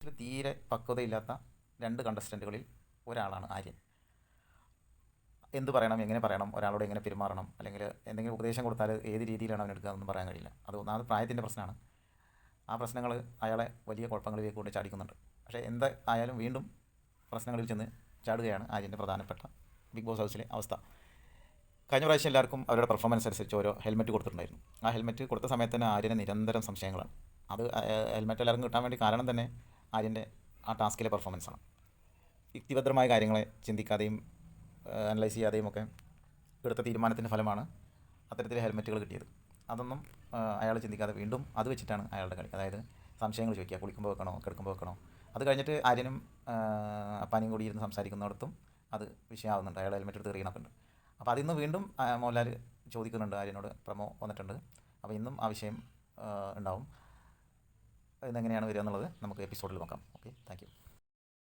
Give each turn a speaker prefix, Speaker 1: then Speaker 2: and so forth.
Speaker 1: ഇതിൽ തീരെ പക്വതയില്ലാത്ത രണ്ട് കണ്ടസ്റ്റന്റുകളിൽ ഒരാളാണ് ആര്യൻ. എന്ത് പറയണം എങ്ങനെ പറയണം ഒരാളോട് എങ്ങനെ പെരുമാറണം അല്ലെങ്കിൽ എന്തെങ്കിലും ഉപദേശം കൊടുത്താൽ ഏത് രീതിയിലാണ് അവൻ എടുക്കുക എന്നൊന്നും പറയാൻ കഴിയില്ല. അത് ഒന്നാമത് പ്രായത്തിന്റെ പ്രശ്നമാണ്. ആ പ്രശ്നങ്ങൾ അയാളെ വലിയ കുഴപ്പങ്ങളിലേക്ക് കൊണ്ട് ചാടിക്കുന്നുണ്ട്. പക്ഷേ എന്തായാലും വീണ്ടും പ്രശ്നങ്ങളിൽ ചെന്ന് ചാടുകയാണ് ആര്യന്റെ പ്രധാനപ്പെട്ട ബിഗ് ബോസ് ഹൗസിലെ അവസ്ഥ. കഴിഞ്ഞ പ്രാവശ്യം എല്ലാവർക്കും അവരുടെ പെർഫോമൻസ് അനുസരിച്ച് ഓരോ ഹെൽമെറ്റ് കൊടുത്തിട്ടുണ്ടായിരുന്നു. ആ ഹെൽമെറ്റ് കൊടുത്ത സമയത്ത് തന്നെ ആര്യന് നിരന്തരം സംശയങ്ങളാണ്. അത് ഹെൽമെറ്റ് എല്ലാവർക്കും കിട്ടാൻ വേണ്ടി കാരണം തന്നെ ആര്യന്റെ ആ ടാസ്കിലെ പെർഫോമൻസാണ്. യുക്തിഭദ്രമായ കാര്യങ്ങളെ ചിന്തിക്കാതെയും അനലൈസ് ചെയ്യാതെയും ഒക്കെ എടുത്ത തീരുമാനത്തിന്റെ ഫലമാണ് അത്തരത്തിൽ ഹെൽമെറ്റുകൾ കിട്ടിയത്. അതൊന്നും അയാൾ ചിന്തിക്കാതെ വീണ്ടും അത് വെച്ചിട്ടാണ് അയാളുടെ കളി. അതായത് സംശയങ്ങൾ ചോദിക്കുക കുളിക്കുമ്പോൾ വെക്കണോ കിടക്കുമ്പോൾ വെക്കണോ. അത് കഴിഞ്ഞിട്ട് ആര്യനും അപ്പാനും കൂടി ഇരുന്ന് സംസാരിക്കുന്നിടത്തും അത് വിഷയമാവുന്നുണ്ട്. അയാൾ ഹെൽമെറ്റ് എടുത്ത് എറിയണമൊക്കെ അപ്പോൾ അതിന്ന് വീണ്ടും മോഹൻലാൽ ചോദിക്കുന്നുണ്ട് ആര്യനോട് പ്രമോ വന്നിട്ടുണ്ട്. അപ്പോൾ ഇന്നും ആ വിഷയം ഉണ്ടാവും. ഇന്നെങ്ങനെയാണ് വരിക എന്നുള്ളത് നമുക്ക് എപ്പിസോഡിൽ നോക്കാം. Okay thank